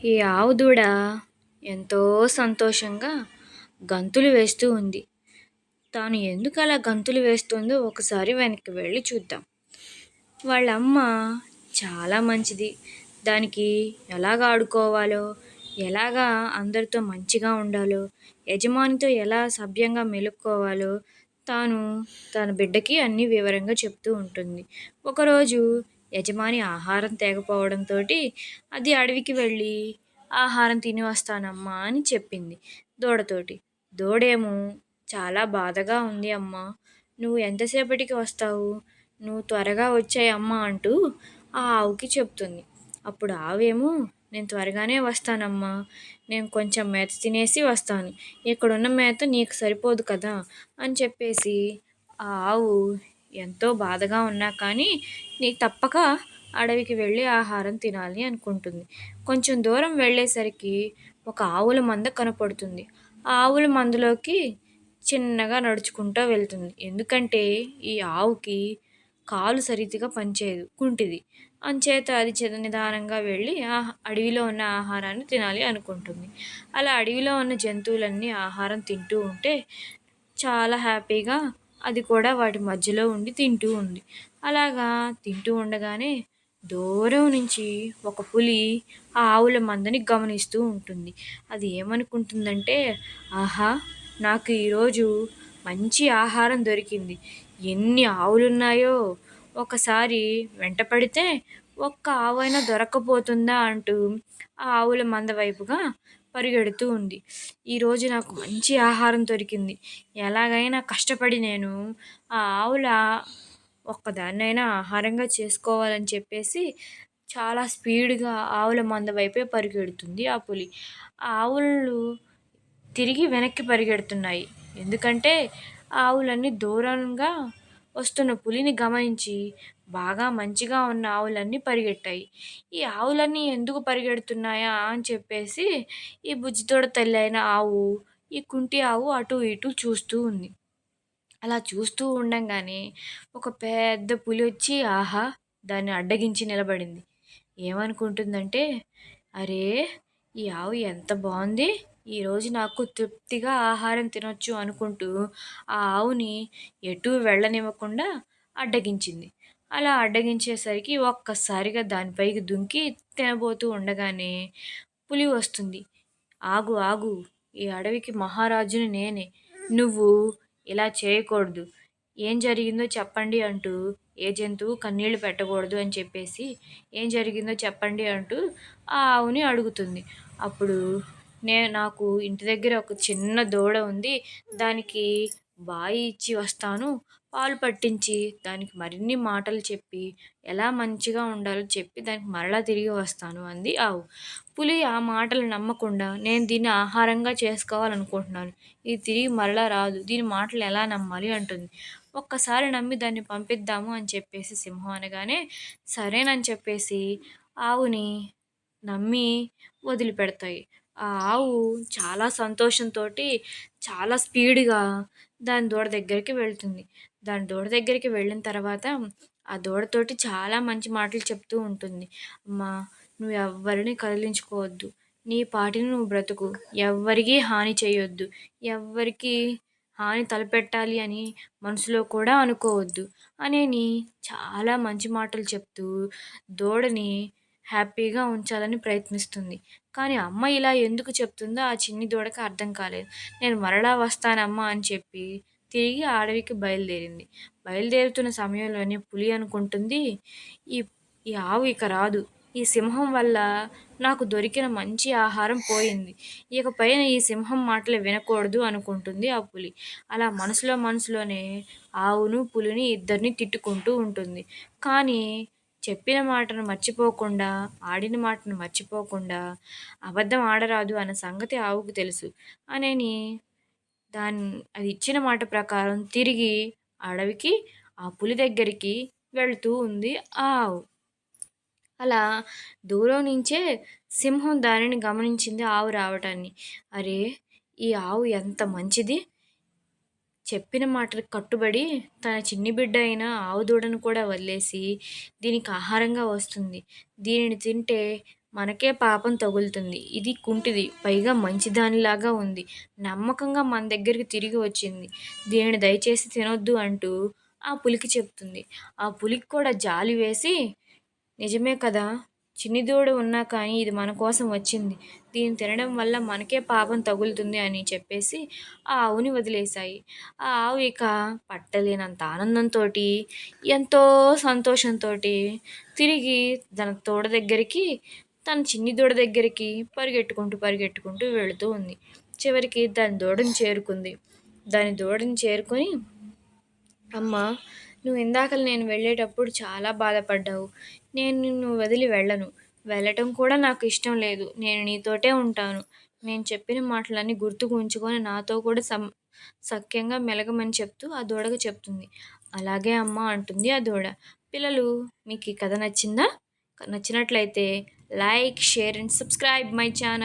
ఈ ఆవు దూడ ఎంతో సంతోషంగా గంతులు వేస్తూ ఉంది. తాను ఎందుకు అలా గంతులు వేస్తుందో ఒకసారి వెనక్కి వెళ్ళి చూద్దాం. వాళ్ళ అమ్మ చాలా మంచిది. దానికి ఎలాగ ఆడుకోవాలో ఎలాగా అందరితో మంచిగా ఉండాలో యజమానితో ఎలా సభ్యంగా మెలుక్కోవాలో తాను తన బిడ్డకి అన్ని వివరంగా చెప్తూ ఉంటుంది. ఒకరోజు యజమాని ఆహారం తేకపోవడంతో అది అడవికి వెళ్ళి ఆహారం తిని వస్తానమ్మా అని చెప్పింది దూడతోటి. దూడేమో చాలా బాధగా ఉంది అమ్మా. నువ్వు ఎంతసేపటికి వస్తావు? నువ్వు త్వరగా వచ్చాయి అమ్మా అంటూ ఆ ఆవుకి చెప్తుంది. అప్పుడు ఆవేమో నేను త్వరగానే వస్తానమ్మా. నేను కొంచెం మేత తినేసి వస్తాను. ఇక్కడున్న మేత నీకు సరిపోదు కదా అని చెప్పేసి ఆ ఆవు ఎంతో బాధగా ఉన్నా కానీ నీ తప్పక అడవికి వెళ్ళి ఆహారం తినాలి అనుకుంటుంది. కొంచెం దూరం వెళ్ళేసరికి ఒక ఆవుల మంద కనపడుతుంది. ఆ ఆవుల మందలోకి చిన్నగా నడుచుకుంటూ వెళ్తుంది. ఎందుకంటే ఈ ఆవుకి కాలు సరిగ్గా పనిచేయదు కుంటిది. అంచేత అది చిన్న నిదానంగా వెళ్ళి ఆ అడవిలో ఉన్న ఆహారాన్ని తినాలి అనుకుంటుంది. అలా అడవిలో ఉన్న జంతువులన్నీ ఆహారం తింటూ ఉంటే చాలా హ్యాపీగా అది కూడా వాటి మధ్యలో ఉండి తింటూ ఉంది. అలాగా తింటూ ఉండగానే దూరం నుంచి ఒక పులి ఆ ఆవుల మందని గమనిస్తూ ఉంటుంది. అది ఏమనుకుంటుందంటే ఆహా నాకు ఈరోజు మంచి ఆహారం దొరికింది. ఎన్ని ఆవులున్నాయో ఒకసారి వెంట పడితే ఒక్క ఆవైనా దొరకపోతుందా అంటూ ఆ ఆవుల మంద వైపుగా పరిగెడుతూ ఉంది. ఈరోజు నాకు మంచి ఆహారం దొరికింది. ఎలాగైనా కష్టపడి నేను ఆ ఆవుల ఒక్కదాన్నైనా ఆహారంగా చేసుకోవాలని చెప్పేసి చాలా స్పీడ్గా ఆవుల మంద వైపే పరిగెడుతుంది ఆ పులి. ఆ ఆవులు తిరిగి వెనక్కి పరిగెడుతున్నాయి. ఎందుకంటే ఆవులన్నీ దూరంగా వస్తున్న పులిని గమనించి బాగా మంచిగా ఉన్న ఆవులన్నీ పరిగెట్టాయి. ఈ ఆవులన్నీ ఎందుకు పరిగెడుతున్నాయా అని చెప్పేసి ఈ బుజ్జితోడ తల్లి అయిన ఆవు ఈ కుంటి ఆవు అటు ఇటు చూస్తూ ఉంది. అలా చూస్తూ ఉండంగానే ఒక పెద్ద పులి వచ్చి ఆహా! దాన్ని అడ్డగించి నిలబడింది. ఏమనుకుంటుందంటే అరే ఈ ఆవు ఎంత బాగుంది! ఈరోజు నాకు తృప్తిగా ఆహారం తినొచ్చు అనుకుంటూ ఆ ఆవుని ఎటు వెళ్ళనివ్వకుండా అడ్డగించింది. అలా అడ్డగించేసరికి ఒక్కసారిగా దానిపైకి దుంకి తినబోతూ ఉండగానే పులి వస్తుంది. ఆగు ఆగు ఈ అడవికి మహారాజుని నేనే. నువ్వు ఇలా చేయకూడదు. ఏం జరిగిందో చెప్పండి అంటూ ఏ జంతువు కన్నీళ్ళు పెట్టకూడదు అని చెప్పేసి ఏం జరిగిందో చెప్పండి అంటూ ఆ ఆవుని అడుగుతుంది. అప్పుడు నేను నాకు ఇంటి దగ్గర ఒక చిన్న దూడ ఉంది. దానికి బాయి ఇచ్చి వస్తాను. పాలు పట్టించి దానికి మరిన్ని మాటలు చెప్పి ఎలా మంచిగా ఉండాలో చెప్పి దానికి మరలా తిరిగి వస్తాను అంది ఆవు. పులి ఆ మాటలు నమ్మకుండా నేను దీన్ని ఆహారంగా చేసుకోవాలనుకుంటున్నాను. ఇది తిరిగి మరలా రాదు. దీని మాటలు ఎలా నమ్మాలి అంటుంది. ఒక్కసారి నమ్మి దాన్ని పంపిద్దాము అని చెప్పేసి సింహం అనగానే సరేనని చెప్పేసి ఆవుని నమ్మి వదిలిపెడతాయి. ఆ ఆవు చాలా సంతోషంతో చాలా స్పీడ్గా దాని దూడ దగ్గరికి వెళ్తుంది. దాని దూడ దగ్గరికి వెళ్ళిన తర్వాత ఆ దూడతోటి చాలా మంచి మాటలు చెప్తూ ఉంటుంది. అమ్మా నువ్వు ఎవ్వరిని కదిలించుకోవద్దు. నీ పాటిని నువ్వు బ్రతుకు. ఎవ్వరికీ హాని చేయొద్దు. ఎవ్వరికి హాని తలపెట్టాలి అని మనసులో కూడా అనుకోవద్దు అనేని చాలా మంచి మాటలు చెప్తూ దూడని హ్యాపీగా ఉంచాలని ప్రయత్నిస్తుంది. కానీ అమ్మ ఇలా ఎందుకు చెప్తుందో ఆ చిన్ని దూడకి అర్థం కాలేదు. నేను మరలా వస్తానమ్మా అని చెప్పి తిరిగి అడవికి బయలుదేరింది. బయలుదేరుతున్న సమయంలోనే పులి అనుకుంటుంది ఈ ఈ ఆవు ఇక రాదు. ఈ సింహం వల్ల నాకు దొరికిన మంచి ఆహారం పోయింది. ఇకపైన ఈ సింహం మాటలు వినకూడదు అనుకుంటుంది ఆ పులి. అలా మనసులో మనసులోనే ఆవును పులిని ఇద్దరిని తిట్టుకుంటూ ఉంటుంది. కానీ చెప్పిన మాటను మర్చిపోకుండా ఆడిన మాటను మర్చిపోకుండా అబద్ధం ఆడరాదు అన్న సంగతి ఆవుకు తెలుసు. అనేని దాని అది ఇచ్చిన మాట ప్రకారం తిరిగి అడవికి ఆ పులి దగ్గరికి వెళుతూ ఉంది ఆ ఆవు. అలా దూరం నుంచే సింహం దానిని గమనించింది ఆవు రావటాన్ని. అరే ఈ ఆవు ఎంత మంచిది? చెప్పిన మాటలకు కట్టుబడి తన చిన్ని బిడ్డ అయిన ఆవు దూడను కూడా వదిలేసి దీనికి ఆహారంగా వస్తుంది. దీనిని తింటే మనకే పాపం తగులుతుంది. ఇది కుంటిది. పైగా మంచిదానిలాగా ఉంది. నమ్మకంగా మన దగ్గరికి తిరిగి వచ్చింది. దీనిని దయచేసి తినొద్దు అంటూ ఆ పులికి చెప్తుంది. ఆ పులికి కూడా జాలి వేసి నిజమే కదా? చిన్ని దూడ ఉన్నా కానీ ఇది మన కోసం వచ్చింది. దీన్ని తినడం వల్ల మనకే పాపం తగులుతుంది అని చెప్పేసి ఆ ఆవుని వదిలేశాయి. ఆ ఆవు ఇక పట్టలేనంత ఆనందంతో ఎంతో సంతోషంతో తిరిగి తన తోడ దగ్గరికి తన చిన్ని దూడ దగ్గరికి పరిగెట్టుకుంటూ పరిగెట్టుకుంటూ వెళుతూ ఉంది. చివరికి దాని దూడని చేరుకుంది. దాని దూడని చేరుకొని అమ్మా నువ్వు ఇందాక నేను వెళ్ళేటప్పుడు చాలా బాధపడ్డావు. నేను నిన్ను వదిలి వెళ్ళను. వెళ్ళటం కూడా నాకు ఇష్టం లేదు. నేను నీతోటే ఉంటాను. నేను చెప్పిన మాటలన్నీ గుర్తుకు ఉంచుకొని నాతో కూడా సం సఖ్యంగా మెలగమని చెప్తూ ఆ దూడకు చెప్తుంది. అలాగే అమ్మ అంటుంది ఆ దూడ. పిల్లలు మీకు ఈ కథ నచ్చిందా? నచ్చినట్లయితే like share and subscribe my channel.